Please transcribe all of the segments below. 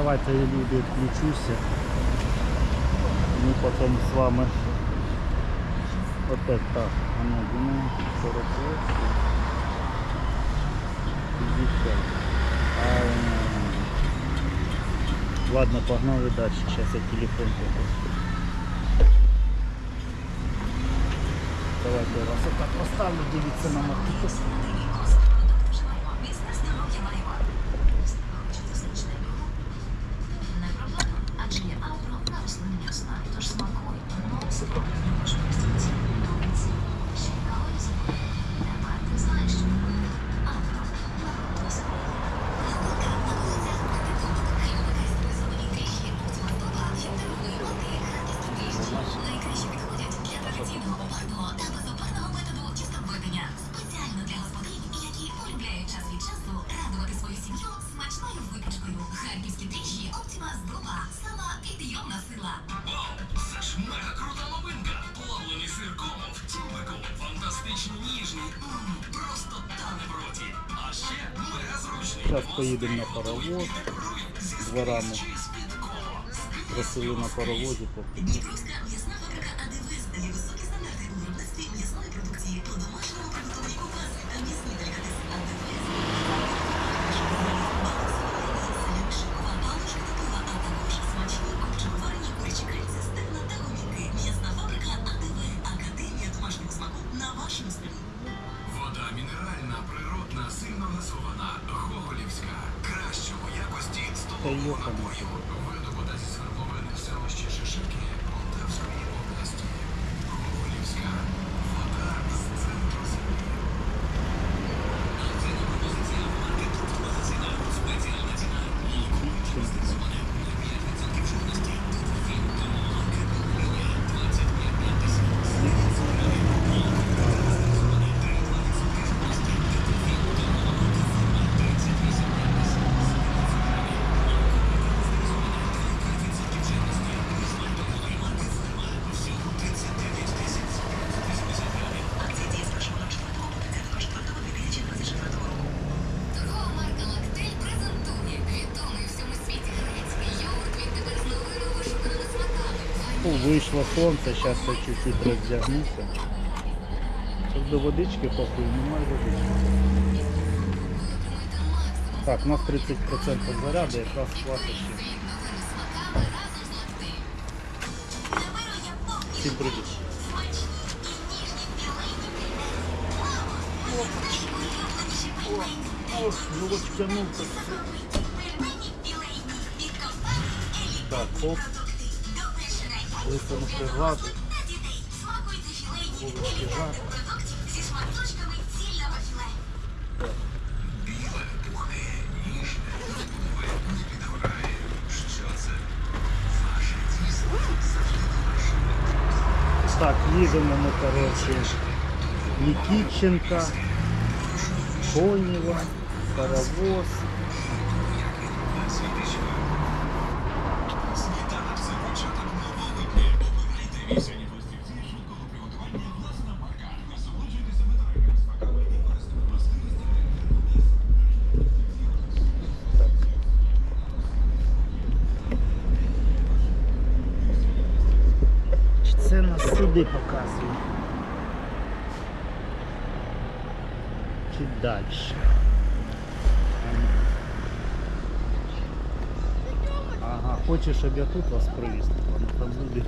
Давайте, люди, відключуся. Ми потім з вами опять так. А ну, думаю, 48. 50. А, м, ладно, погнали далі. Сейчас я телефон попрошу. Давайте я вас отак поставлю, дивіться на мотик. Зараз поїдемо на паровоз дворами. Просили на паровозі поки. 我没有男。Вийшло сонце, зараз я чуть-чуть роздягнуся. До водички попив, немає водички. Так, у нас 30% заряду, якраз хватить. Всім привіт. Ох, ну от втягнувся. Так, оп. Висуну пригладу. Булочки жар. Зі шматочками цільного філе. Біле, пухне, ніжне, ви не підгорає. Що? Ваше тісто. Так, їдемо ми, коротше, Нікітченка, Конєва, Паровоз. Ага, хочеш, щоб я тут вас привіз? Ладно, там буде.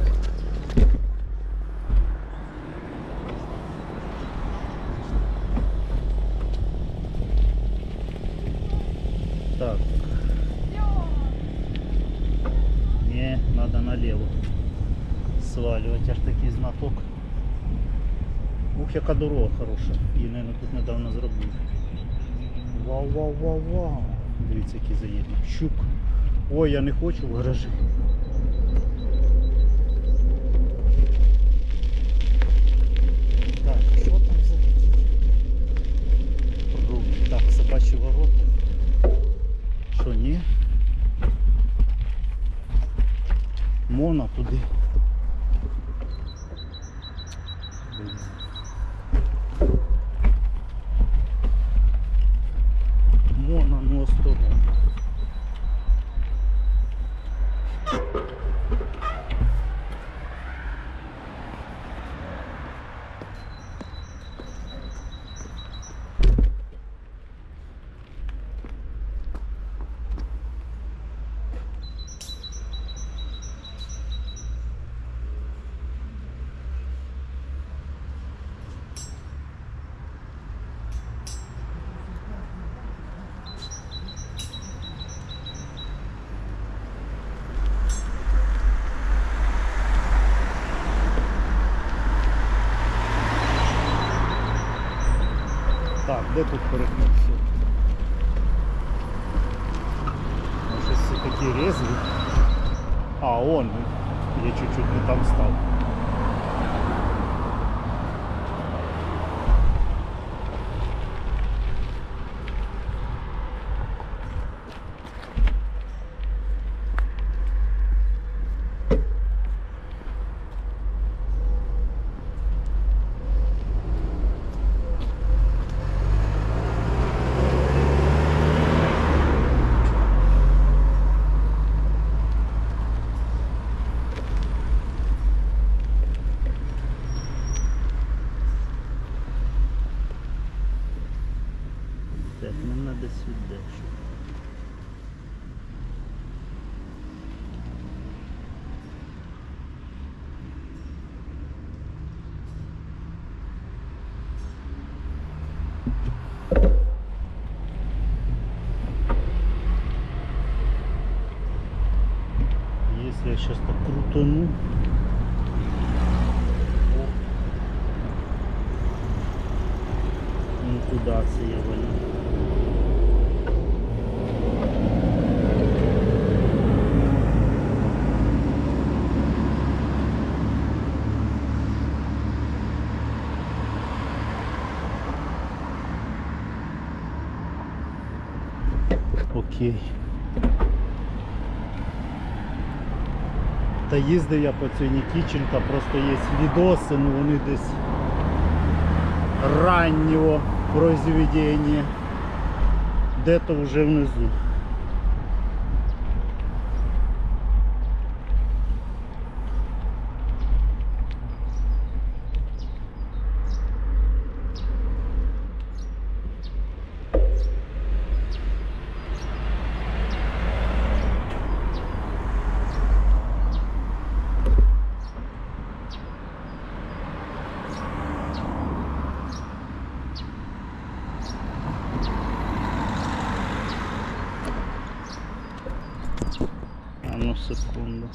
Так. Не, надо налево сваливать, аж такий знаток. Ух, яка дорога хороша. Її, мабуть, тут недавно зробили. Вау, вау, вау, вау. Дивіться, який заєдний. Щук. Ой, я не хочу в гаражі. Так, що там за Продовжуй. Так, собачі ворота. Що, ні? Мона туди. Блін. Мона, ну осторожно. Так, де тут переход? Все. Може все такі резві. А, он. Я чуть-чуть не там став. Сюди. Если я сейчас так крутану. Ну куда це я валю? Окей. Та їздив я по цій Нікіченка, просто є відоси, ну вони десь раннього произведення. Де-то вже внизу. А ну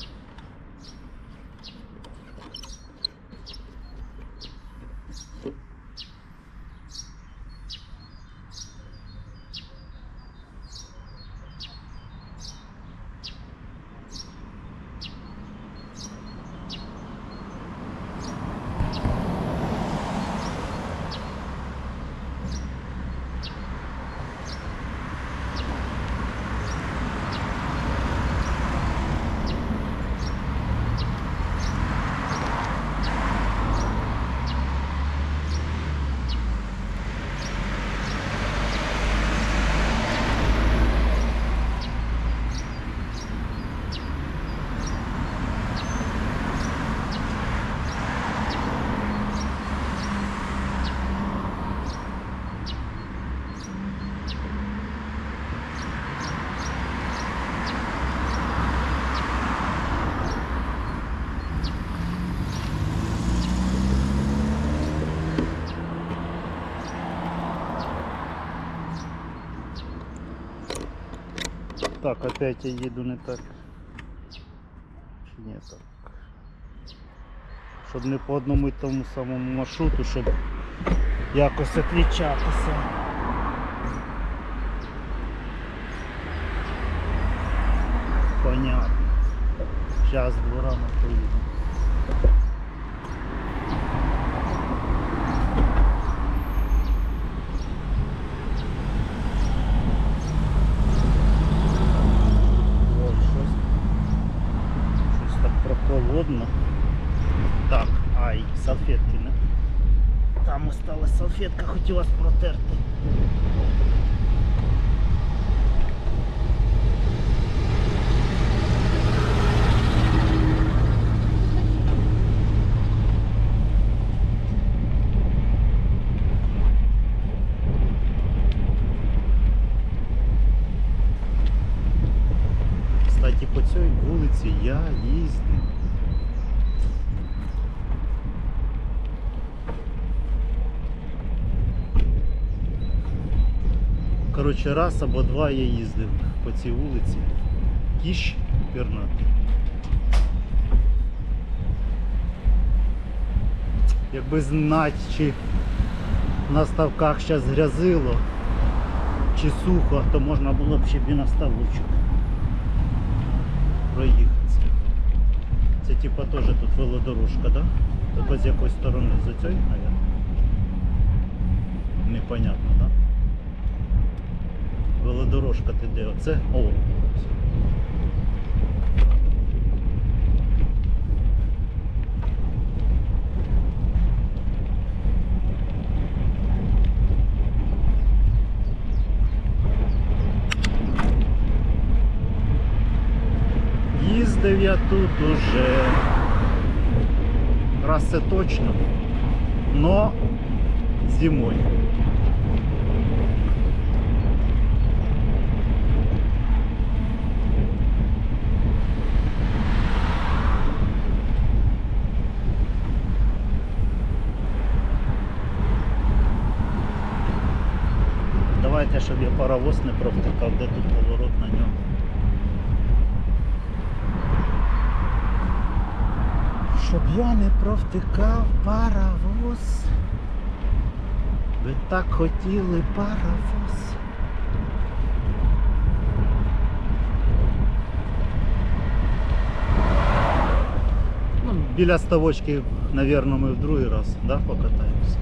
Так, опять я їду не так. Ні так. Щоб не по одному і тому самому маршруту, щоб якось відлічатися. Понятно. Зараз дворами поїду. повністю вас протерти. Кстати, по цій вулиці я їздив. Коротше, раз або два я їздив по цій вулиці. Кіш пернатий. Якби знати, чи на ставках зараз грязило, чи сухо, то можна було б ще б і на ставочок проїхатися. Це типа теж тут велодорожка, да? Тільки з якої сторони? З цієї, мабуть? Непонятно? Велодорожка ти де? Оце? О! Їздив я тут уже. Раз це точно. Но зимою. Давайте, щоб я паровоз не провтикав, де тут поворот на ньому. Щоб я не провтикав паровоз. Ви так хотіли паровоз. Ну, біля ставочки, мабуть, ми в другий раз да, покатаємося.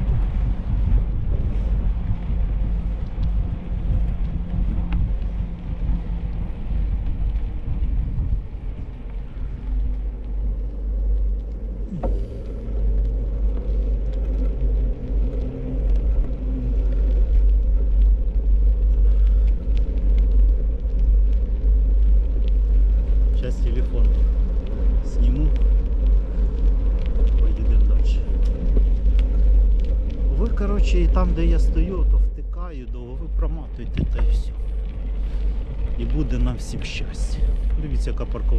Коротше, і там, де я стою, то втикаю довго, ви проматуєте та і все. І буде нам всім щастя. Дивіться, яка паркова